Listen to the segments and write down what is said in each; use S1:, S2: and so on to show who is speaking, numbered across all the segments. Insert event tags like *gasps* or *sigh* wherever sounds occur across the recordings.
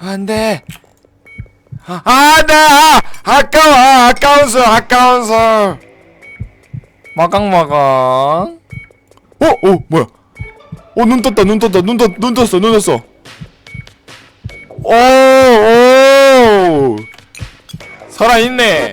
S1: 안돼 아, 안돼 아, 아까워. 아까워서 아까워서 마강마강. 어? 어 뭐야? 어 눈 떴다 눈 떴다 눈, 떴, 눈 떴어 눈 떴어. 오, 오. 살아있네.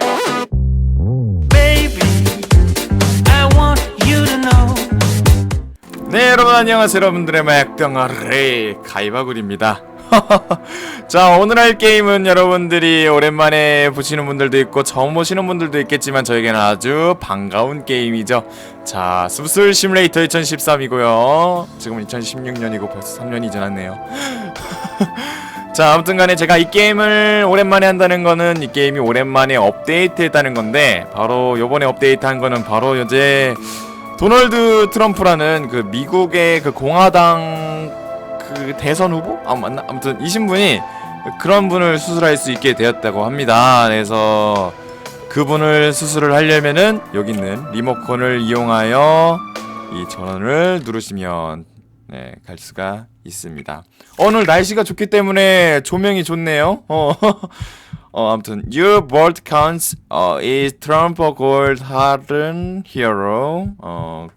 S1: 네 여러분 안녕하세요. 여러분들의 맥병아리 가이바굴입니다 *laughs* 자 오늘 할 게임은 여러분들이 오랜만에 보시는 분들도 있고 처음 보시는 분들도 있겠지만 저에게는 아주 반가운 게임이죠. 자 숲술 시뮬레이터 2013이고요. 지금은 2016년이고 벌써 3년이 지났네요. *laughs* 자 아무튼간에 제가 이 게임을 오랜만에 한다는 거는 이 게임이 오랜만에 업데이트했다는 건데 바로 요번에 업데이트한 거는 바로 이제 도널드 트럼프라는 그 미국의 그 공화당 그 대선 후보? 아 맞나? 아무튼 이 신분이 그런 분을 수술할 수 있게 되었다고 합니다. 그래서 그분을 수술을 하려면은 여기 있는 리모컨을 이용하여 이 전원을 누르시면 네, 갈 수가 있습니다. 오늘 날씨가 좋기 때문에 조명이 좋네요. 어. *laughs* 어, 아무튼 Your vote counts 어, is Trump gold hardened hero. 어,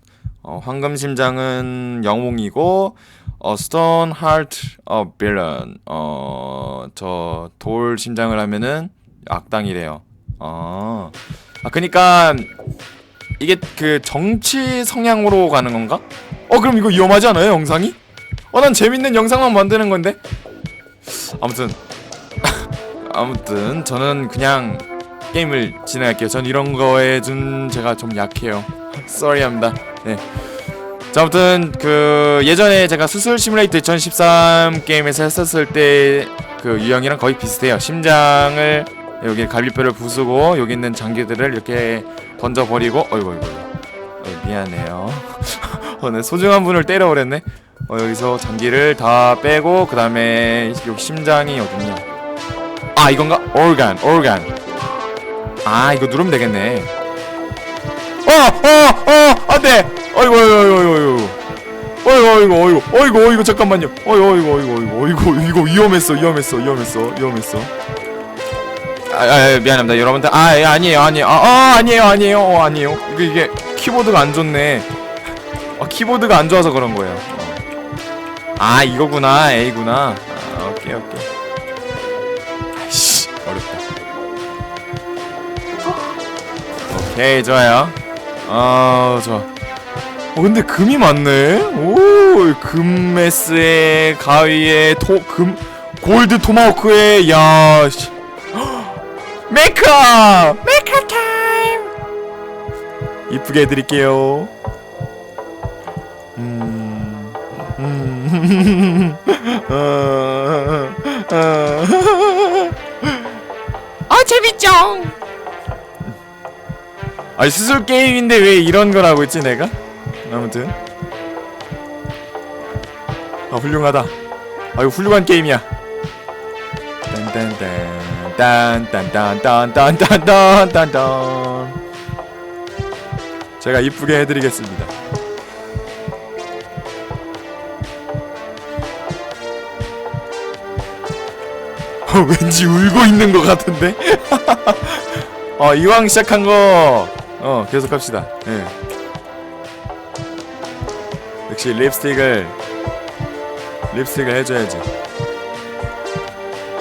S1: 어, 황금 심장은 영웅이고 어, stone heart a villain. 어, 저 돌 심장을 하면은 악당이래요. 어. 아, 그니까 이게 그 정치 성향으로 가는 건가? 어, 그럼 이거 위험하지 않아요, 영상이? 어, 난 재밌는 영상만 만드는 건데. 아무튼 *laughs* 아무튼 저는 그냥 게임을 진행할게요. 전 이런 거에 좀 제가 좀 약해요. *laughs* 쏘리합니다. 네. 자, 아무튼 그 예전에 제가 수술 시뮬레이터 2013 게임에서 했었을 때 그 유형이랑 거의 비슷해요. 심장을 여기 갈비뼈를 부수고 여기 있는 장기들을 이렇게 던져 버리고 어이구 어이구. 어, 미안해요. *laughs* 어, 네, 소중한 분을 때려버렸네. 어, 여기서 장기를 다 빼고 그 다음에 여기 심장이 어딨냐? 아 이건가? organ, organ. 아 이거 누르면 되겠네. 어, 어, 어, 안돼. 어이구, 어이구, 어이구, 어이구. 어이구, 어이구, 어이구, 잠깐만요. 어이구, 어이구, 어이구, 어이구, 이거 위험했어, 위험했어, 위험했어, 위험했어. 아, 아, 미안합니다, 여러분들. 아, 예, 아니에요, 아니에요. 아, 아, 아니에요, 아니에요, 어, 아니에요. 이게 이게 키보드가 안 좋네. 아, 키보드가 안 좋아서 그런 거예요. 어. 아, 이거구나, A구나. 아, 오케이, 오케이. 아이씨 어렵다 오케이 좋아요 어 좋아. 어 근데 금이 많네. 오 금메스에 가위에 토 금 골드 토마호크에 야 씨. *gasps* 메카! 메카 타임! 이쁘게 해드릴게요. 음, 음, *laughs* 어, *laughs* 어. 아 재밌죠. 아니 수술 게임인데 왜 이런 걸 하고 있지 내가? 아무튼 아 훌륭하다. 아 이거 훌륭한 게임이야. 딴딴딴 딴딴딴딴딴딴딴딴 제가 이쁘게 해드리겠습니다. 어, 왠지 울고 있는 것 같은데? 어, *laughs* 이왕 시작한 거, 어, 계속 합시다. 예. 역시 립스틱을, 립스틱을 해줘야지.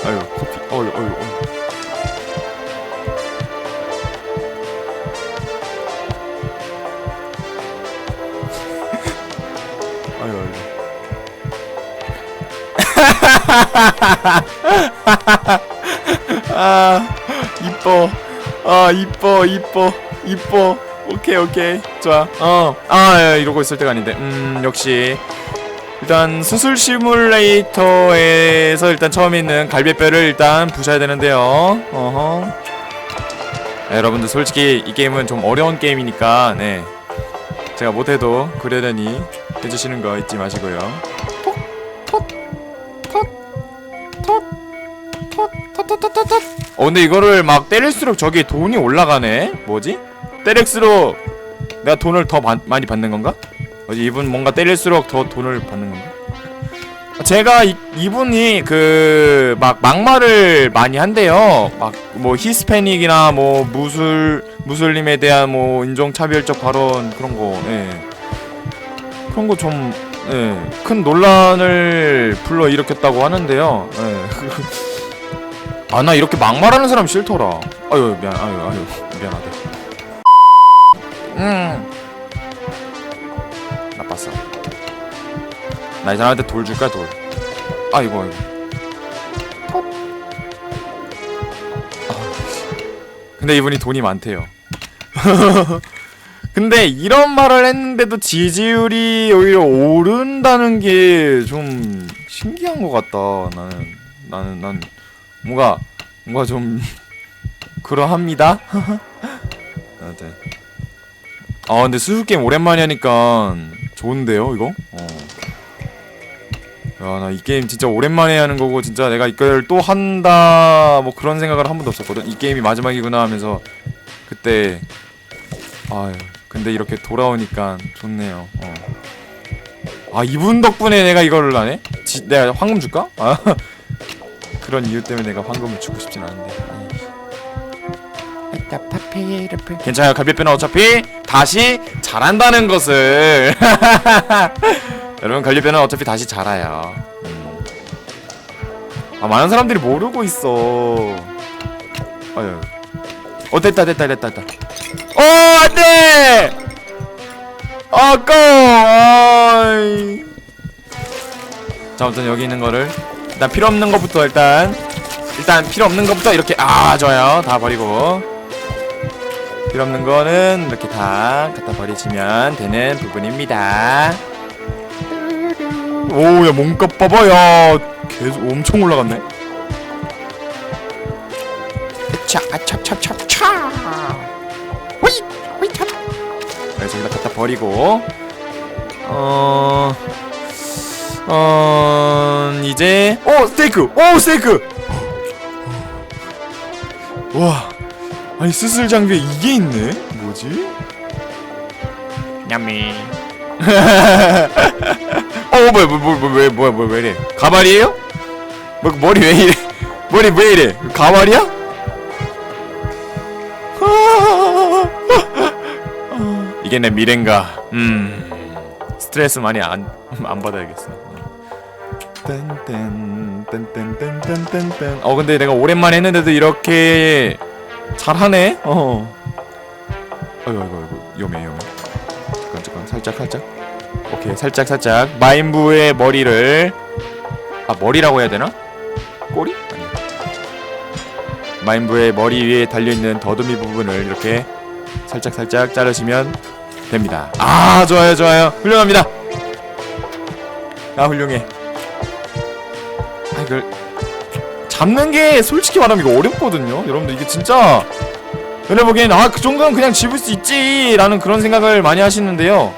S1: 아유, 커피, 어유, 어유, *laughs* 아유. *laughs* 아 이뻐 아 이뻐 이뻐 이뻐. 오케이 오케이. 좋아. 어아 예, 이러고 있을 때가 아닌데. 음 역시. 일단 수술 시뮬레이터에서 일단 처음에 있는 갈비뼈를 일단 부셔야 되는데요. 어허. 아, 여러분들 솔직히 이 게임은 좀 어려운 게임이니까 네. 제가 못해도 그러려니 해주시는 거 잊지 마시고요. 어 근데 이거를 막 때릴수록 저기 돈이 올라가네? 뭐지? 때릴수록 내가 돈을 더 바, 많이 받는 건가? 어디 이분 뭔가 때릴수록 더 돈을 받는 건가? 제가 이, 이분이 그 막 막말을 많이 한대요. 막 뭐 히스패닉이나 뭐 무술 무슬림에 대한 뭐 인종차별적 발언 그런 거. 예. 그런 거좀 예. 큰 논란을 불러 일으켰다고 하는데요. 예. *laughs* 아 나 이렇게 막말하는 사람 싫더라. 아유 미안 아유 아유 미안하다. 음. 나빴어. 나 이 사람한테 돌 줄까 돌. 아이고 아이고. 아, 근데 이분이 돈이 많대요. *laughs* 근데 이런 말을 했는데도 지지율이 오히려 오른다는 게 좀 신기한 것 같다. 나는 나는 난 뭔가 뭔가 좀 *laughs* 그러합니다. *laughs* 아무튼 아 근데 수수 게임 오랜만에 하니까 좋은데요 이거? 어. 야나 이 게임 진짜 오랜만에 하는 거고 진짜 내가 이걸 또 한다 뭐 그런 생각을 한 번도 없었거든. 이 게임이 마지막이구나 하면서 그때 아유 근데 이렇게 돌아오니까 좋네요. 어. 아 이분 덕분에 내가 이거를 하네? 지, 내가 황금 줄까? 아 *laughs* 그런 이유 때문에 내가 황금을 주고 싶진 않은데. 괜찮아요. 갈비뼈는 어차피 다시 자란다는 것을. *laughs* 여러분 갈비뼈는 어차피 다시 자라요. 음. 아 많은 사람들이 모르고 있어. 아유. 어 됐다 됐다 됐다 됐다. 어 안돼. 아까워. 자 아무튼 여기 있는 거를 일단 필요 없는 것부터 일단 일단 필요 없는 것부터 이렇게 아 좋아요 다 버리고 필요 없는 거는 이렇게 다 갖다 버리시면 되는 부분입니다. 오야 몸값 봐봐 야 계속 엄청 올라갔네. 차 차차차차 호이 호이 차. 그래서 여기다 갖다 버리고 어. 어 이제 오 스테이크 오 스테이크 와 아니 스슬 장비에 이게 있네? 뭐지? 냠미 *laughs* 어 뭐야 뭐야 뭐야 뭐야 뭐야 뭐야 왜 이래? 가발이에요? 뭐 머리 왜 이래? *laughs* 머리 왜 이래? 가발이야? *laughs* 이게 내 미래인가? 음. 스트레스 많이 안 안 받아야겠어. 딴딴 딴딴 딴딴딴 어 근데 내가 오랜만에 했는데도 이렇게 잘하네. 어. 아이고 아이고 아이고. 위험해 위험해. 잠깐 잠깐. 살짝 살짝. 오케이. 살짝 살짝. 마인부의 머리를. 아 머리라고 해야 되나? 꼬리? 아니야. 마인부의 머리 위에 달려 있는 더듬이 부분을 이렇게 살짝 살짝 자르시면 됩니다. 아 좋아요 좋아요. 훌륭합니다. 아 훌륭해. 아 이걸 잡는 게 솔직히 말하면 이거 어렵거든요. 여러분들 이게 진짜 연애 보기엔 아그 정도는 그냥 집을 수 있지 라는 그런 생각을 많이 하시는데요.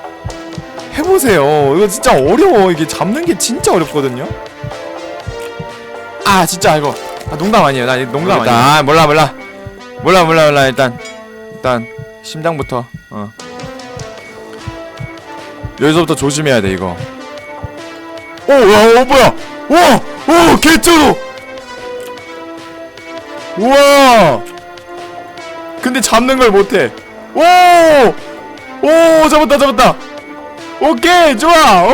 S1: 해보세요. 이거 진짜 어려워. 이게 잡는 게 진짜 어렵거든요. 아 진짜 이거. 아, 농담 아니에요. 나 농담 아니에요. 아 몰라 몰라. 몰라 몰라 몰라. 일단 일단 심장부터. 어. 여기서부터 조심해야 돼 이거. 오, 야, 어, 뭐야? 와, 오, 개쩔어. 우와. 근데 잡는 걸 못해. 오, 오, 잡았다, 잡았다. 오케이, 좋아. 오,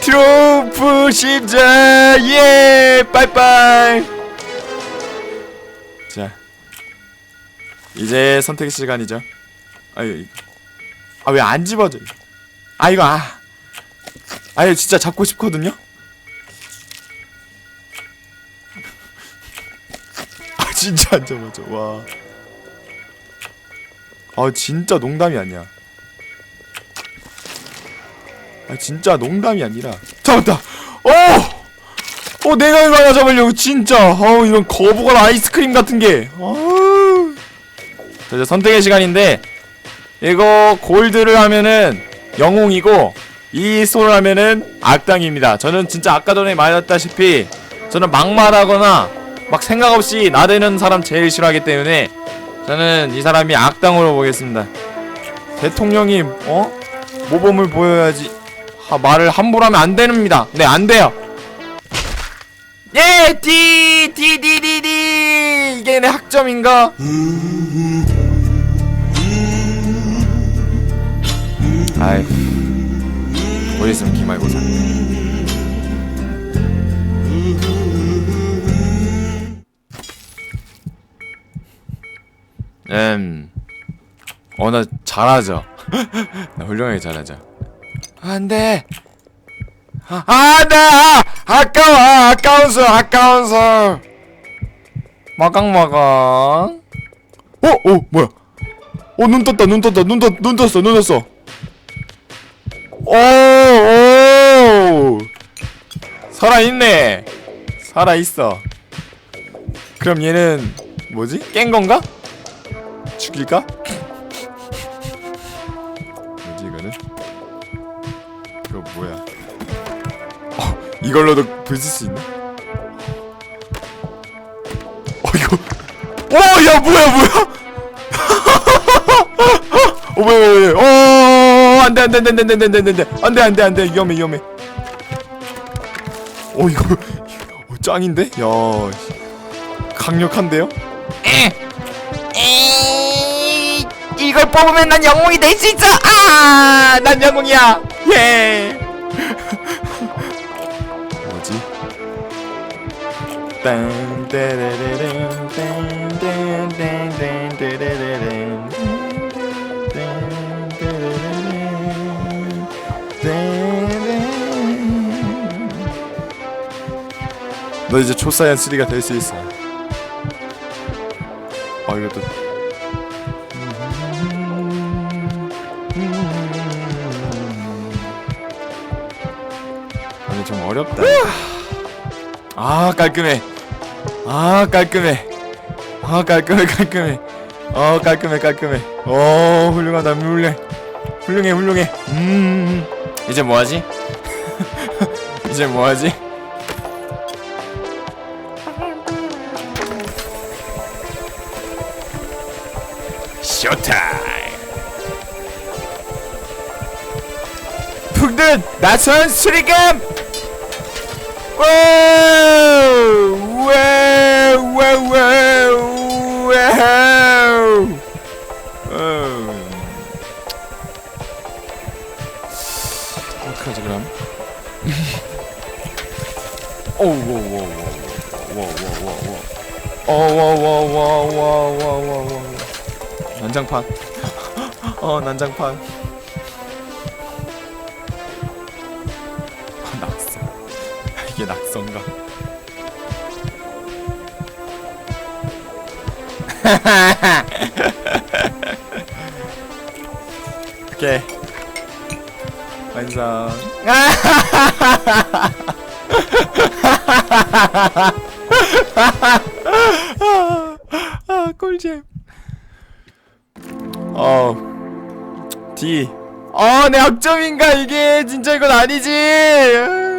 S1: 트로프 심장, 예, 빠이빠이. 자, 이제 선택 시간이죠. 아유, 아왜 안 집어져? 아 이거 아. 아예 진짜 잡고 싶거든요. 진짜 안 잡아져. 와. 아 진짜 농담이 아니야. 아 진짜 농담이 아니라 잡았다. 어. 어 내가 이거 하나 잡으려고 진짜. 어 이런 거북한 아이스크림 같은 게. 아. 자 이제 선택의 시간인데 이거 골드를 하면은 영웅이고 이 소를 하면은 악당입니다. 저는 진짜 아까 전에 말했다시피 저는 막말하거나 막 생각 없이 나대는 사람 제일 싫어하기 때문에 저는 이 사람이 악당으로 보겠습니다. 대통령이 어 모범을 보여야지 아, 말을 함부로 하면 안 됩니다. 네, 안 돼요. 예, D, D, D, D, D. 이게 내 학점인가? 아이, 곧 있으면 기말고사. 음, 어, 나 잘하죠. *laughs* 나 훌륭하게 잘하죠. 안 돼. 아, 안 돼! 아, 아까워! 아까워서, 아까워서! 마강마강. 어? 어, 뭐야? 어, 눈 떴다, 눈 떴다, 눈 떴, 눈 떴어, 눈 떴어. 오, 오! 살아있네! 살아있어. 그럼 얘는, 뭐지? 깬 건가? 죽일까? 뭐지, 이거는? 이거 뭐야? 어, 이걸로도 부술 수 있나? 어 이거 오야 뭐야 뭐야 *laughs* 어 뭐야 어 안돼 안돼 안돼 안돼 안돼 안돼 안돼 안돼 안돼 위험해 위험해 어 이거 어, 짱인데 야 씨. 강력한데요? 이걸 뽑으면 난 영웅이 될 수 있어 아! 난 영웅이야 예 뭐지? 너 이제 초사이언 3가 될 수 있어 어렵다. 아 깔끔해. 아 깔끔해. 아 깔끔해 깔끔해. 어 깔끔해 깔끔해. 어 훌륭하다 훌륭해. 훌륭해 훌륭해. 음 이제 뭐하지? *laughs* 이제 뭐하지? 쇼타임. 풍든 나선 수리감 어. 어떡하지 그럼 어 낙서 이게 낙서인가? *laughs* 오케이. 완성. 아 꿀잼. 어 D. 어, 내 학점인가? 이게 진짜 이건 아니지.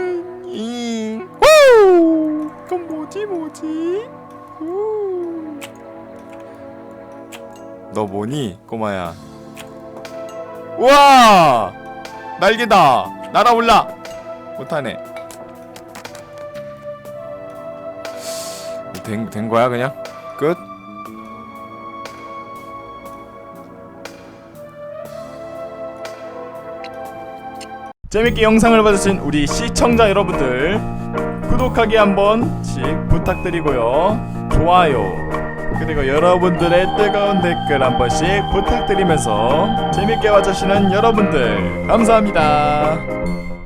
S1: 뭐지 뭐지? 후. 너 뭐니 꼬마야? 우와, 날개다. 날아올라. 못하네. 된, 된 거야 그냥? 끝? 재밌게 영상을 봐주신 우리 시청자 여러분들 구독하기 한 번씩 부탁드리고요. 좋아요 그리고 여러분들의 뜨거운 댓글 한 번씩 부탁드리면서 재밌게 봐주시는 여러분들 감사합니다